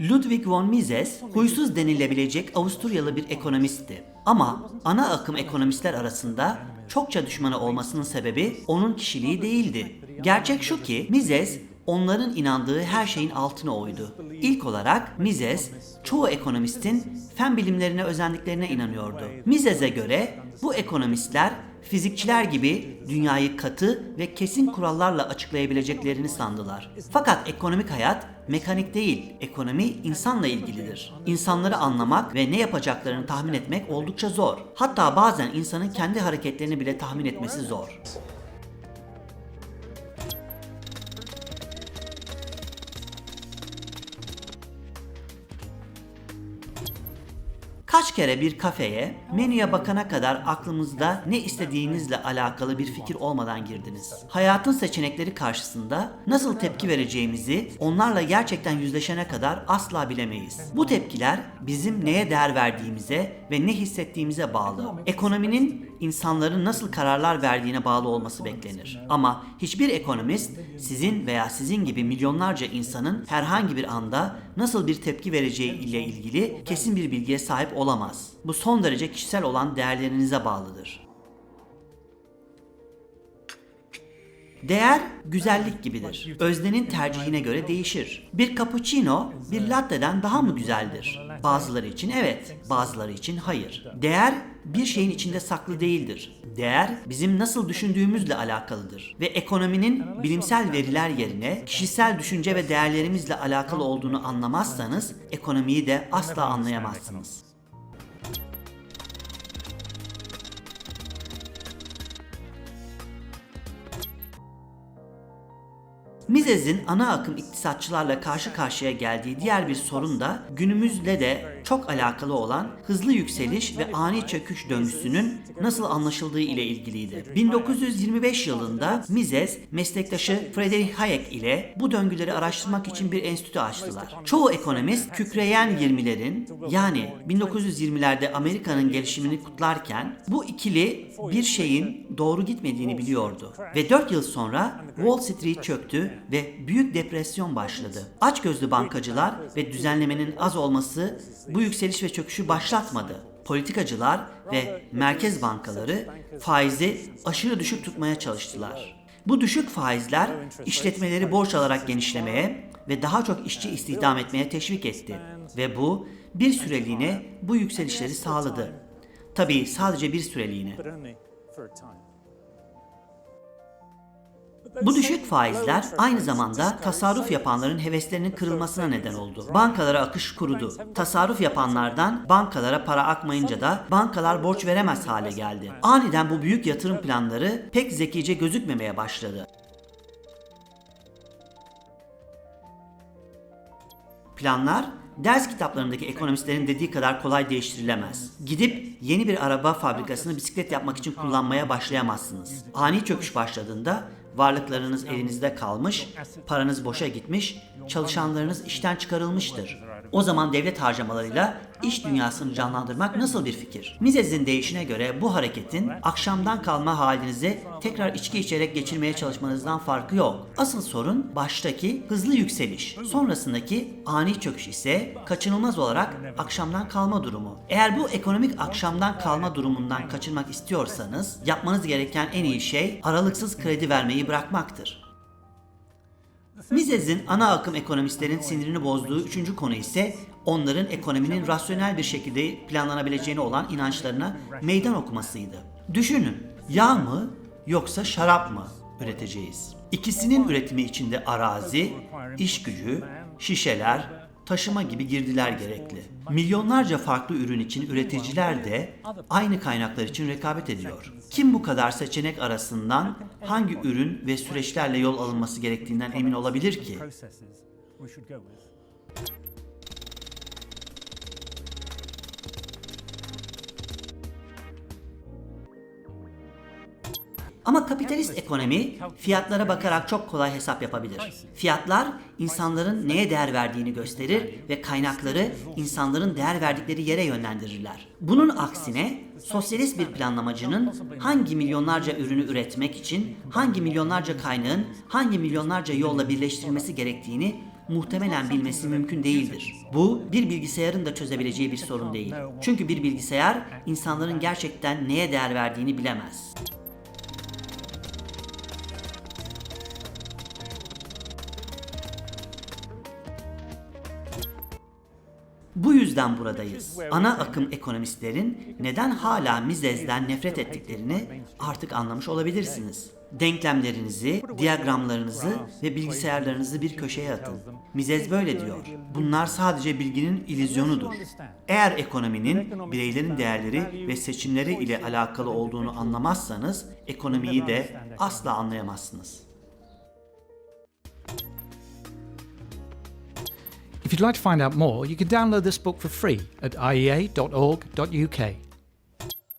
Ludwig von Mises huysuz denilebilecek Avusturyalı bir ekonomistti. Ama ana akım ekonomistler arasında çokça düşmanı olmasının sebebi onun kişiliği değildi. Gerçek şu ki Mises onların inandığı her şeyin altına oydu. İlk olarak Mises çoğu ekonomistin fen bilimlerine özendiklerine inanıyordu. Mises'e göre bu ekonomistler fizikçiler gibi dünyayı katı ve kesin kurallarla açıklayabileceklerini sandılar. Fakat ekonomik hayat mekanik değil, ekonomi insanla ilgilidir. İnsanları anlamak ve ne yapacaklarını tahmin etmek oldukça zor. Hatta bazen insanın kendi hareketlerini bile tahmin etmesi zor. Kaç kere bir kafeye, menüye bakana kadar aklımızda ne istediğinizle alakalı bir fikir olmadan girdiniz. Hayatın seçenekleri karşısında nasıl tepki vereceğimizi onlarla gerçekten yüzleşene kadar asla bilemeyiz. Bu tepkiler bizim neye değer verdiğimize ve ne hissettiğimize bağlı. Ekonominin insanların nasıl kararlar verdiğine bağlı olması beklenir. Ama hiçbir ekonomist sizin veya sizin gibi milyonlarca insanın herhangi bir anda nasıl bir tepki vereceği ile ilgili kesin bir bilgiye sahip olamaz. Bu son derece kişisel olan değerlerinize bağlıdır. Değer güzellik gibidir. Öznenin tercihine göre değişir. Bir cappuccino bir latte'den daha mı güzeldir? Bazıları için evet, bazıları için hayır. Değer bir şeyin içinde saklı değildir. Değer bizim nasıl düşündüğümüzle alakalıdır ve ekonominin bilimsel veriler yerine kişisel düşünce ve değerlerimizle alakalı olduğunu anlamazsanız ekonomiyi de asla anlayamazsınız. Mises'in ana akım iktisatçılarla karşı karşıya geldiği diğer bir sorun da günümüzle de çok alakalı olan hızlı yükseliş ve ani çöküş döngüsünün nasıl anlaşıldığı ile ilgiliydi. 1925 yılında Mises meslektaşı Friedrich Hayek ile bu döngüleri araştırmak için bir enstitü açtılar. Çoğu ekonomist kükreyen 20'lerin yani 1920'lerde Amerika'nın gelişimini kutlarken bu ikili bir şeyin doğru gitmediğini biliyordu. Ve 4 yıl sonra Wall Street çöktü ve büyük depresyon başladı. Açgözlü bankacılar ve düzenlemenin az olması bu yükseliş ve çöküşü başlatmadı. Politikacılar ve merkez bankaları faizi aşırı düşük tutmaya çalıştılar. Bu düşük faizler işletmeleri borç alarak genişlemeye ve daha çok işçi istihdam etmeye teşvik etti ve bu bir süreliğine bu yükselişleri sağladı. Tabii sadece bir süreliğine. Bu düşük faizler aynı zamanda tasarruf yapanların heveslerinin kırılmasına neden oldu. Bankalara akış kurudu. Tasarruf yapanlardan bankalara para akmayınca da bankalar borç veremez hale geldi. Aniden bu büyük yatırım planları pek zekice gözükmemeye başladı. Planlar ders kitaplarındaki ekonomistlerin dediği kadar kolay değiştirilemez. Gidip yeni bir araba fabrikasını bisiklet yapmak için kullanmaya başlayamazsınız. Ani çöküş başladığında varlıklarınız elinizde kalmış, paranız boşa gitmiş, çalışanlarınız işten çıkarılmıştır. O zaman devlet harcamalarıyla iş dünyasını canlandırmak nasıl bir fikir? Mises'in deyişine göre bu hareketin akşamdan kalma halinizi tekrar içki içerek geçirmeye çalışmanızdan farkı yok. Asıl sorun baştaki hızlı yükseliş. Sonrasındaki ani çöküş ise kaçınılmaz olarak akşamdan kalma durumu. Eğer bu ekonomik akşamdan kalma durumundan kaçınmak istiyorsanız yapmanız gereken en iyi şey aralıksız kredi vermeyi bırakmaktır. Mises'in ana akım ekonomistlerin sinirini bozduğu üçüncü konu ise onların ekonominin rasyonel bir şekilde planlanabileceğine olan inançlarına meydan okumasıydı. Düşünün, yağ mı yoksa şarap mı üreteceğiz? İkisinin üretimi içinde arazi, iş gücü, şişeler, taşıma gibi girdiler gerekli. Milyonlarca farklı ürün için üreticiler de aynı kaynaklar için rekabet ediyor. Kim bu kadar seçenek arasından hangi ürün ve süreçlerle yol alınması gerektiğinden emin olabilir ki? Ama kapitalist ekonomi fiyatlara bakarak çok kolay hesap yapabilir. Fiyatlar insanların neye değer verdiğini gösterir ve kaynakları insanların değer verdikleri yere yönlendirirler. Bunun aksine sosyalist bir planlamacının hangi milyonlarca ürünü üretmek için hangi milyonlarca kaynağın hangi milyonlarca yolla birleştirilmesi gerektiğini muhtemelen bilmesi mümkün değildir. Bu bir bilgisayarın da çözebileceği bir sorun değil. Çünkü bir bilgisayar insanların gerçekten neye değer verdiğini bilemez. Bu yüzden buradayız. Ana akım ekonomistlerin neden hala Mises'den nefret ettiklerini artık anlamış olabilirsiniz. Denklemlerinizi, diyagramlarınızı ve bilgisayarlarınızı bir köşeye atın. Mises böyle diyor. Bunlar sadece bilginin ilizyonudur. Eğer ekonominin bireylerin değerleri ve seçimleri ile alakalı olduğunu anlamazsanız ekonomiyi de asla anlayamazsınız. If you'd like to find out more, you can download this book for free at iea.org.uk.